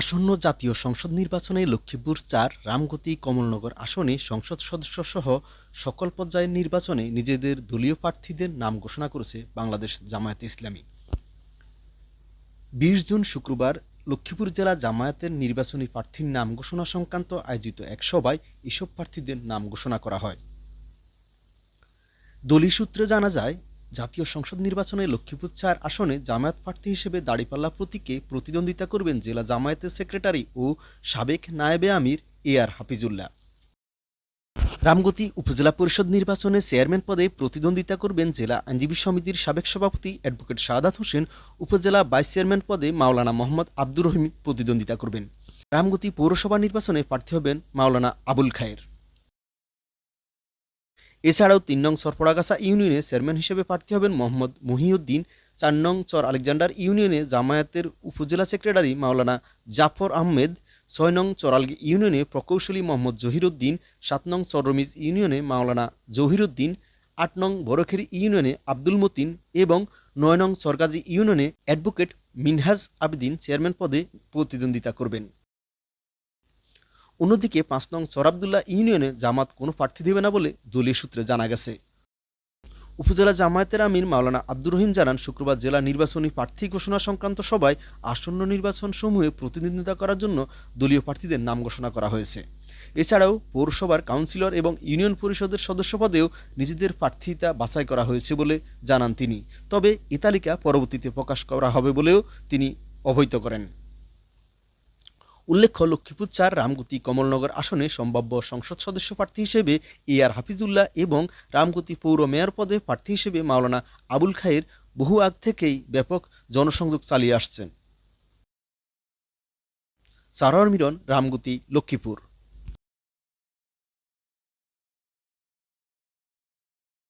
আসন্ন জাতীয় সংসদ নির্বাচনে লক্ষ্মীপুর চার, রামগতি, কমলনগর আসনে সংসদ সদস্য সহ সকল পর্যায়ের নির্বাচনে নিজেদের দলীয় প্রার্থীদের নাম ঘোষণা করেছে বাংলাদেশ জামায়াত ইসলামী। বিশ জুন শুক্রবার লক্ষ্মীপুর জেলা জামায়াতের নির্বাচনী প্রার্থীর নাম ঘোষণা সংক্রান্ত আয়োজিত এক সভায় এসব প্রার্থীদের নাম ঘোষণা করা হয়। দলীয় সূত্রে জানা যায় জাতীয় সংসদ নির্বাচনে লক্ষ্মীপুর চার আসনে জামায়াত প্রার্থী হিসেবে দাড়িপাল্লা প্রতীকে প্রতিদ্বন্দ্বিতা করবেন জেলা জামায়াতের সেক্রেটারি ও সাবেক নায়েবে আমির এ আর হাফিজুল্লাহ। রামগতি উপজেলা পরিষদ নির্বাচনে চেয়ারম্যান পদে প্রতিদ্বন্দ্বিতা করবেন জেলা আইনজীবী সমিতির সাবেক সভাপতি অ্যাডভোকেট শাহাদাত হোসেন, উপজেলা ভাইস চেয়ারম্যান পদে মাওলানা মোহাম্মদ আব্দুর রহিম প্রতিদ্বন্দ্বিতা করবেন। রামগতি পৌরসভা নির্বাচনে প্রার্থী হবেন মাওলানা আবুল খায়ের। এছাড়াও তিন নং সরপড়াগাছা ইউনিয়নে চেয়ারম্যান হিসেবে প্রার্থী হবেন মোহাম্মদ মহিউদ্দিন, চার নং চর আলেকজান্ডার ইউনিয়নে জামায়াতের উপজেলা সেক্রেটারি মাওলানা জাফর আহমেদ, ছয় নং চরালগি ইউনিয়নে প্রকৌশলী মোহাম্মদ জহিরুদ্দিন, সাত নং চররমিজ ইউনিয়নে মাওলানা জহিরুদ্দিন, আট নং বড়খেরি ইউনিয়নে আব্দুল মতিন এবং নয় নং সরকাজি ইউনিয়নে অ্যাডভোকেট মিনহাজ আবেদিন চেয়ারম্যান পদে প্রতিদ্বন্দ্বিতা করবেন। অন্যদিকে পাঁচ নং সরাবদুল্লাহ ইউনিয়নে জামাত কোনো প্রার্থী দেবে না বলে দলীয় সূত্রে জানা গেছে। উপজেলা জামায়াতের আমির মাওলানা আব্দুর রহিম জানান, শুক্রবার জেলা নির্বাচনী প্রার্থী ঘোষণা সংক্রান্ত সভায় আসন্ন নির্বাচন সমূহে প্রতিদ্বন্দ্বিতা করার জন্য দলীয় প্রার্থীদের নাম ঘোষণা করা হয়েছে। এছাড়াও পৌরসভার কাউন্সিলর এবং ইউনিয়ন পরিষদের সদস্য পদেও নিজেদের প্রার্থিতা বাছাই করা হয়েছে বলে জানান তিনি। তবে এ তালিকা পরবর্তীতে প্রকাশ করা হবে বলেও তিনি অবহিত করেন। উল্লেখ্য লক্ষ্মীপুর চার রামগতি কমলনগর আসনে সম্ভাব্য সংসদ সদস্য প্রার্থী হিসেবে এ আর হাফিজুল্লাহ এবং রামগতি পৌর মেয়র পদে প্রার্থী হিসেবে মাওলানা আবুল খায়ের বহু আগ থেকেই ব্যাপক জনসংযোগ চালিয়ে আসছেন। সারোয়ার মিরন, রামগতি, লক্ষ্মীপুর।